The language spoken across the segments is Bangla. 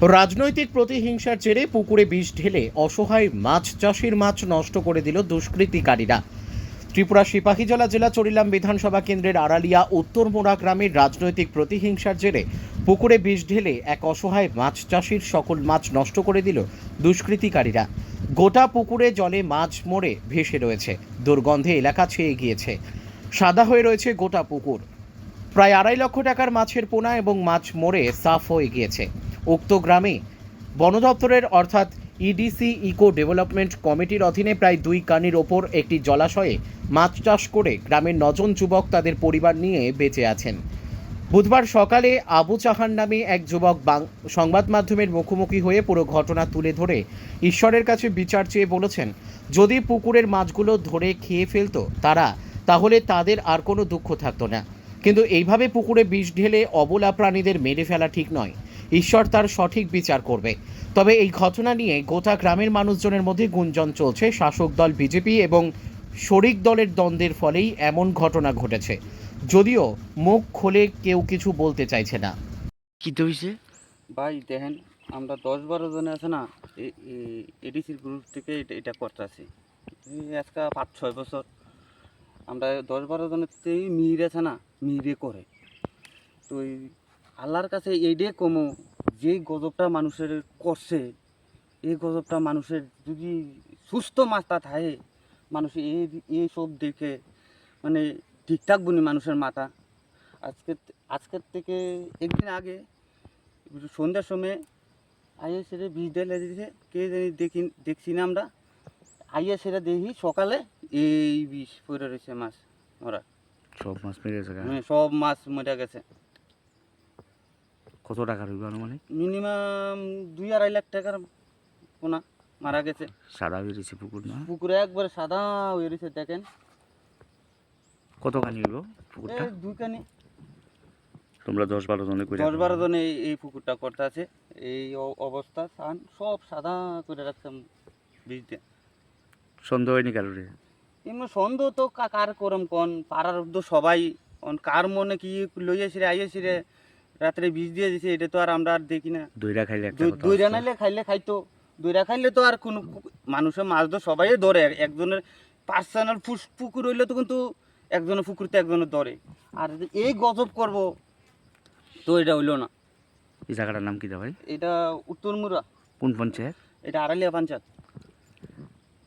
রাজনৈতিক প্রতিহিংসার জেরে পুকুরে বিষ ঢেলে অসহায় মাছ চাষির মাছ নষ্ট করে দিল দুষ্কৃতিকারীরা। ত্রিপুরা সিপাহীজলা জেলা চরিলাম বিধানসভা কেন্দ্রের আড়ালিয়া উত্তর মোড়া গ্রামের রাজনৈতিক প্রতিহিংসার জেরে পুকুরে বিষ ঢেলে এক অসহায় মাছ চাষির সকল মাছ নষ্ট করে দিল দুষ্কৃতিকারীরা। গোটা পুকুরে জলে মাছ মরে ভেসে রয়েছে। দুর্গন্ধে এলাকা ছেয়ে গিয়েছে। সাদা হয়ে রয়েছে গোটা পুকুর। প্রায় আড়াই লক্ষ টাকার মাছের পোনা এবং মাছ মরে সাফ হয়ে গিয়েছে। উক্ত গ্রামে বন দপ্তরের অর্থাৎ ইডিসি ইকো ডেভেলপমেন্ট কমিটির অধীনে প্রায় দুই কানির ওপর একটি জলাশয়ে মাছ চাষ করে গ্রামের নজন যুবক তাদের পরিবার নিয়ে বেঁচে আছেন। বুধবার সকালে আবু চাহান নামে এক যুবক সংবাদ মাধ্যমের মুখোমুখি হয়ে পুরো ঘটনা তুলে ধরে ঈশ্বরের কাছে বিচার চেয়ে বলেছেন, যদি পুকুরের মাছগুলো ধরে খেয়ে ফেলতো তারা, তাহলে তাদের আর কোনো দুঃখ থাকতো না। কিন্তু এইভাবে পুকুরে বিষ ঢেলে অবলা প্রাণীদের মেরে ফেলা ঠিক নয়। ঈশ্বর তার সঠিক বিচার করবে। তবে এই ঘটনা নিয়ে গোটা গ্রামের মানুষজনের মধ্যে গুঞ্জন চলছে। শাসক দল বিজেপি এবং শরিক দলের দ্বন্দ্বের ফলেই এমন ঘটনা ঘটেছে। যদিও মুখ খুলে কেউ কিছু বলতে চাইছে না। কি তো হয়েছে ভাই দেখেন আমরা দশ বারো জনে আছে না এডিসির গ্রুপ থেকে এটা এটা করতেছি। আজকে পাঁচ ছয় বছর। আমরা দশ বারো জনের থেকে মির আছে না মিরে করে। তো এই আল্লাহর কাছে এইটাই কমো যে গজবটা মানুষের করছে এই গজবটা মানুষের যদি সুস্থ মাথা থাকে মানুষ এই এই সব দেখে মানে ঠিকঠাক বুনি মানুষের মাথা। আজকে আজকের থেকে একদিন আগে সন্ধ্যার সময় আইয়া বিষ ঢেলে দিয়েছে কে জানি দেখি দেখছি না আমরা। আইয়া সেটা দেখি সকালে এই বিষ পড়ে রয়েছে মাছ ওরা সব মাছ মেরে গেছে। মানে সব মাছ মরে গেছে। কত টাকা রইবে আনুমানিক? মিনিমাম দুই আড়াই লাখ টাকার পোনা মারা গেছে। সাদা বেরিয়েছে পুকুর না? পুকুরে একবারে সাদা হয়ে রয়েছে দেখেন। কতখানি হইব পুকুরটা? এই দুইখানি। তোমরা দশ বারো জনে করে দশ বারো জনে এই পুকুরটা করতে আছে। এই অবস্থা সান সব সাদা করে রাখছে বীজ দিয়ে সন্দেহ হয়নি কারোরে? এমনি সন্দেহ তো কার করম কোন? পাড়ার তো সবাই কার মনে কি লইয়াছি রে আইয়াছি রে রাত্রে বীজ দিয়ে দিছে এটা তো আর আমরা আর দেখি না। দইরা খাইলে দুইরা নাইলে খাইলে খাইতো। দুইরা খাইলে তো আর কোনো মানুষের মাছ তো সবাই ধরে। একজনের পার্সোনাল পুকুর হইলে তো কিন্তু একজনের পুকুরতে একজনের ধরে। আর এই গজব করব তো এটা হইল না। এই জায়গাটার নাম কি দা ভাই? এটা উত্তরমুরা কোন পঞ্চায়েত? এটা আড়ালিয়া পঞ্চায়েত।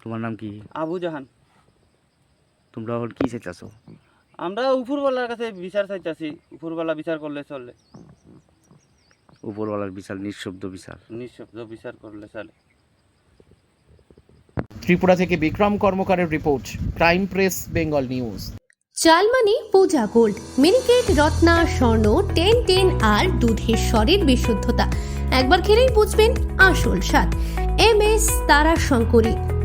তোমার নাম কি? আবু জাহান। তোমরা হল কি চাইতেছো? আমরা উপরওয়ালার কাছে বিচার চাইতেছি। উপরওয়ালা বিচার করলে চললে উপরওয়ালার বিশাল নিঃশব্দ বিশাল নিঃশব্দ বিচার করলে চলে। ত্রিপুরা থেকে Bikram কর্মকারের report crime press Bengal news. চালমানি Puja gold Miniket Ratna Swarna ten ten আর দুধের স্বরের বিশুদ্ধতা। একবার খেলেই বুঝবেন আসল স্বাদ। এম এস তারা শঙ্করী